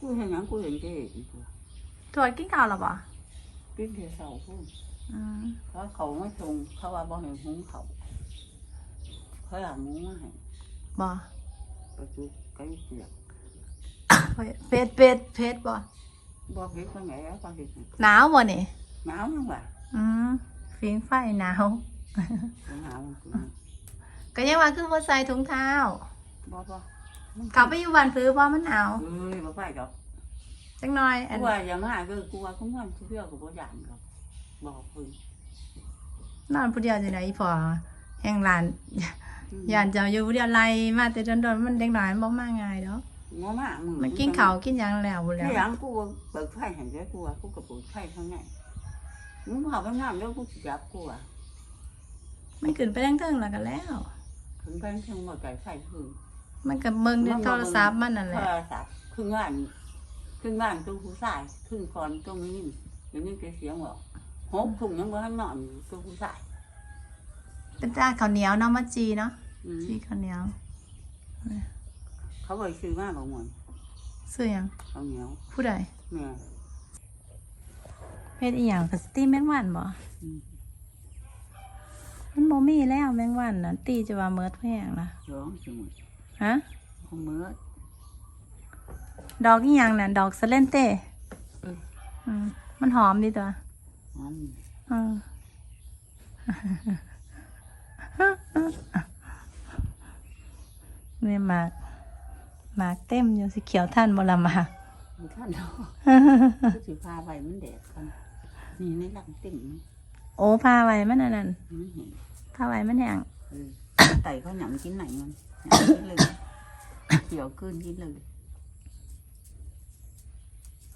กูเห็นหยังกูเห็นเจ๊อีกตัวถวดกินข้าวหรอบ่กินเทียเสาพุ่นอืมเขาเขาไม่ชงเขาว่าบ่ให้หุงเขาเขาอยากหมูมาให้บ่ประจุไก่เปียกเป็ดเป็ดเป็ดบ่บ่เผ็ดก็ไงแล้วก็เห็ดให้หนาวบ่นี่หนาวยังวะอืมฟิงไฟหนาว หนาวมันคือก็ยังว่าคือบ่ใส่ถุงเท้าบ่บ่มัน เขาไปอยู่บ้านพื้นบ่มันหนาวเอ้ยบ่ไปดอกจังน้อยอันกูว่าอย่างมาคือกูว่าคุ้มกันเพื่อกูบ่ย่านดอกบอกเพิ่นนอนผู้เดียวจังได๋อีพ่อแห่งหลานอืมย่านเจ้าอยู่ผู้เดียวไล่มาแต่โดนๆมันเด็กน้อยมันบ่มาง่ายดอกงอมามึงมันกินข้าวกินหยังแล้วพุ่นแล้ที่วหลังกูเปิดไฟเห็นได้กูว่ากูก็เปิดไฟข้างในมึงเขาไปน้ำแล้วกูสิจับกูอะมันขึ้นไปทางเทิงแล้วก็แล้วถึงไปถึงหมดใจไฟพึ่ง มันก็เบิ่งในโทรศัพท์มันนั่นแหโทละรศัพท์ครึ่งงานครึ่งงานตัวผู้ชายครึ่งคอนตัวไม่ยินเดี๋ยวนี้แกเสียงบอกหกถุงยังบ่ทันนอนอยู่ตัวผู้ชายเป็นตาข้าวเหนียวเนาะมาจีเนาะอืมจีข้าวเหนียวเขาไปซื้อมาบอกหมดซื้อหยังเขาวเหนียวผู้ใดแม่เฮ็ดอีหยังกับสตีแมงวันบ่อืมมันบ่มีแล้วแมงวันน่ะตีจะว่าเมิดแพงล่ะร้องสมุด ฮะเขาเมื่อดอกอีหยังน่ะดอกสะเลนเต้เอออืมมันหอมดีตัวอ๋ออืมเนี่ยหมากหมากเต็มอยู่สิเขียวท่านบ่ละหมากมันท่านเนาะก็ถือพาไปมันแดดกันนี่ในหลังติ่งนี่โอ้พาไว้มันอันนั้นมันเห็นพาไว้มันแห้ง เออไก่เขาหยำกินไหนมันหยำกินเลยเขียวขึ้นกินเลย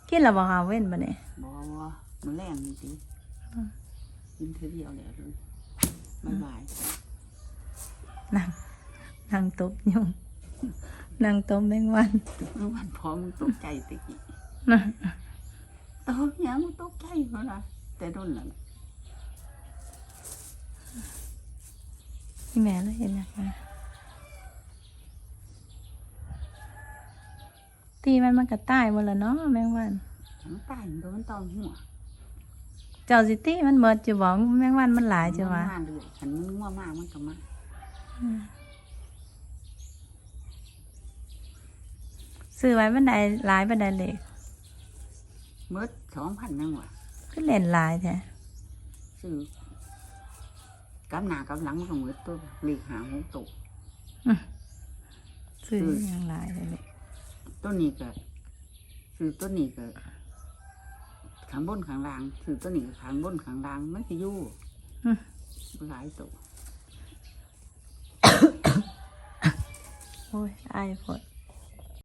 กินแล้วบ่คะเว้นบ่เนี่ยบอว่ามั นแรงจริงๆกินเท่าเดียวเลยเลยบายบายนั่งนั่งตบยุงนั่งตบแมงวันเมื่อวันพร้อมนตกใจตะกี้นะตกยังมันตกใจเพราะอะไรแต่โดนหลังพี่แม่แล้วเห็นนะคะตีมันมันก็ตายหมดแล้วเนาะแมงวันฉันตายโดนตอนหัวเจ้าสิตีมันเมิดจะบอกแมงวันมันหลายจะว่ามันมาเลยฉันมันง่วงมากมันก็มาซื้อไว้บันไดหลายบันไดเล็กเมื่อสองพันยังวะก็เล่นหลายแท้ซื้อ กำหน้ากำหลังมันก็เหมือนตัวหลีกหางหูตกซื้ออย่างหลายเลยเล็กต้นนี้ก็ซื้อต้นนี้ก็ข้างบนข้างล่างซื้อต้นนี้ก็ข้างบนข้างล่างไม่สิอยู่หลายตัวโอ้ยอายพด